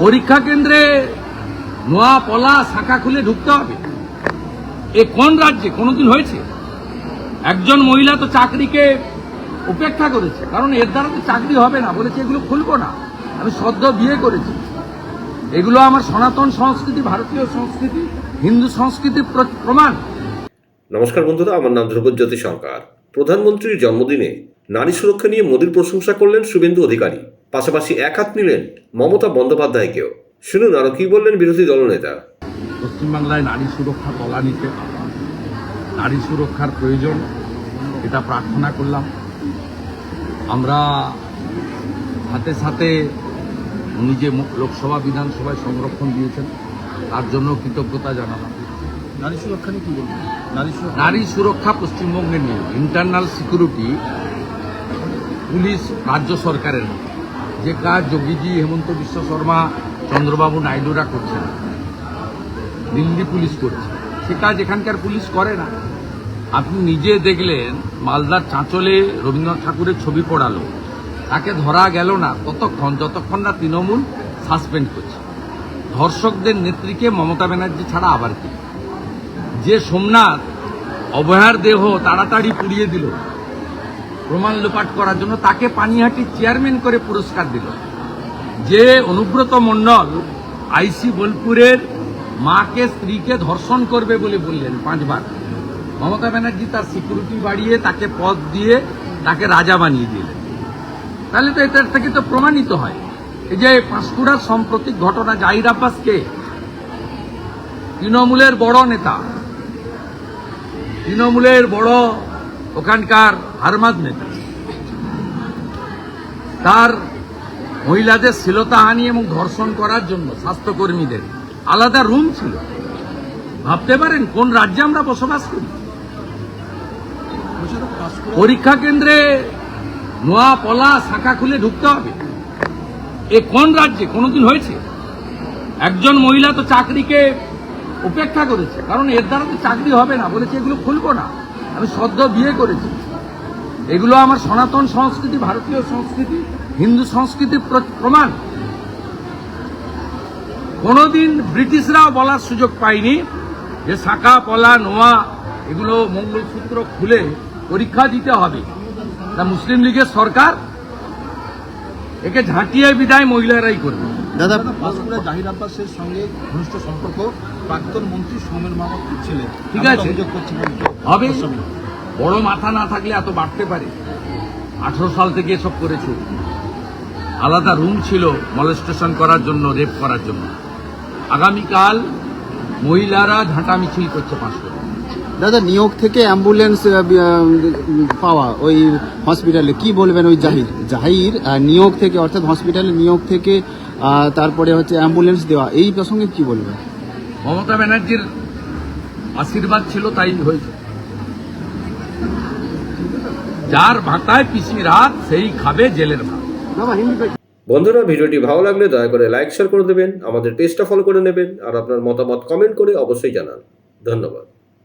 পরীক্ষা কেন্দ্রে নোয়া পলা শাখা খুলে ঢুকতে হবে। এ কোন রাজ্যে? কোনোদিন হয়েছে? একজন মহিলা তো চাকরিকে উপেক্ষা করেছে। কারণ এর দ্বারা তো চাকরি হবে না। বলেছে এগুলো খুলবো না। আমি সদ্য বিয়ে করেছি। এগুলো আমার সনাতন সংস্কৃতি, ভারতীয় সংস্কৃতি, হিন্দু সংস্কৃতির প্রমাণ। নমস্কার বন্ধুরা, আমার নাম ধ্রুবজ্যোতি সরকার। প্রধানমন্ত্রীর জন্মদিনে নারী সুরক্ষা নিয়ে মোদীর প্রশংসা করলেন শুভেন্দু অধিকারী। পাশাপাশি এক হাত নিলেন মমতা বন্দ্যোপাধ্যায়কেও। শুনুন আরও কি বললেন বিরোধী দলনেতা। পশ্চিমবাংলায় নারী সুরক্ষা তলানিতে নারী সুরক্ষার প্রয়োজন এটা প্রার্থনা করলাম। আমরা সাথে সাথে উনি যে লোকসভা বিধানসভায় সংরক্ষণ দিয়েছেন তার জন্য কৃতজ্ঞতা জানালাম। নারী সুরক্ষা নিয়ে কি বলবেন? নারী সুরক্ষা নারী সুরক্ষা পশ্চিমবঙ্গে নিয়ে ইন্টারনাল সিকিউরিটি পুলিশ রাজ্য সরকারের না। যে কাজ যোগীজি হেমন্ত বিশ্ব শর্মা, চন্দ্রবাবু নাইডুরা করছেন। দিল্লি পুলিশ করছে। সে কাজ এখানকার পুলিশ করে না। আপনি নিজে দেখলেন, মালদার চাঁচলে রবীন্দ্রনাথ ঠাকুরের ছবি পড়ালো। তাকে ধরা গেল না। ততক্ষণ, যতক্ষণ না তৃণমূল সাসপেন্ড করছে। ধর্ষকদের নেত্রীকে মমতা ব্যানার্জি ছাড়া আবার কি? যে সোমনাথ, অভয়ার দেহ তাড়াতাড়ি পুড়িয়ে দিল। প্রমাণ লোপাট করার জন্য তাকে পানিহাটির চেয়ারম্যান করে পুরস্কার দিল। যে অনুব্রত মণ্ডল আইসি বোলপুরের মাকে স্ত্রীকে ধর্ষণ করবে বলে বললেন পাঁচবার। মমতা ব্যানার্জি তার সিকিউরিটি বাড়িয়ে তাকে পদ দিয়ে তাকে রাজা বানিয়ে দিলেন। তাহলে তো এটার থেকে তো প্রমাণিত হয়। এই যে পাঁশকুড়ার সাম্প্রতিক ঘটনা জাহির আব্বাসকে তৃণমূলের বড় নেতা। তৃণমূলের বড় ওখানকার হারমাদ নেতা। তার মহিলাদের শ্লীলতাহানি এবং ধর্ষণ করার জন্য স্বাস্থ্যকর্মীদের আলাদা রুম ছিল। ভাবতে পারেন কোন রাজ্যে আমরা বসবাস করি? পরীক্ষা কেন্দ্রে নোয়া পলা শাখা খুলে ঢুকতে হবে। এ কোন রাজ্যে? কোনোদিন হয়েছে? একজন মহিলা তো চাকরিকে উপেক্ষা করেছে। কারণ এর দ্বারা তো চাকরি হবে না বলেছে, এগুলো খুলবো না। আমি সদ্য বিয়ে করেছি। এগুলো আমার সনাতন সংস্কৃতি, ভারতীয় সংস্কৃতি, হিন্দু সংস্কৃতির প্র- প্রমাণ। কোনোদিন ব্রিটিশরাও বলার সুযোগ পায়নি যে শাখা, পলা, নোয়া এগুলো মঙ্গলসূত্র খুলে পরীক্ষা দিতে হবে। তা মুসলিম লীগের সরকার একে ঝাঁটিয়ে বিদায় মহিলারাই করবে। দাদা পাঁশকুড়া জাহির আব্বাসের সঙ্গে ঘনিষ্ঠ সম্পর্ক প্রাক্তন মন্ত্রী সৌমেন মাহমুদ ছেলে। ঠিক আছে। হবে। বড় মাথা না থাকলে এত বাড়তে পারে? আঠারো সাল থেকে এসব করেছে। আলাদা রুম ছিল মলেস্টেশন করার জন্য রেপ করার জন্য। আগামীকাল মহিলারা ঝাঁটা মিছিল করছে পাঁচশো দাদা নিয়োগ থেকে অ্যাম্বুলেন্স পাওয়া ওই হসপিটালে কি বলবেন ওই জাহির? জাহির নিয়োগ থেকে অর্থাৎ হসপিটালে নিয়োগ থেকে তারপরে হচ্ছে অ্যাম্বুলেন্স দেওয়া এই প্রসঙ্গে কি বলবেন? মমতা ব্যানার্জির আশীর্বাদ ছিল তাই হয়েছে। যার ভাতায় পিসি রাত সেই খাবে জেলের ভাত। বন্ধুরা ভিডিওটি ভালো লাগলে দয়া করে লাইক শেয়ার করে দেবেন আমাদের পেজটা ফলো করে নেবেন আর আপনার মতামত কমেন্ট করে অবশ্যই জানান। ধন্যবাদ।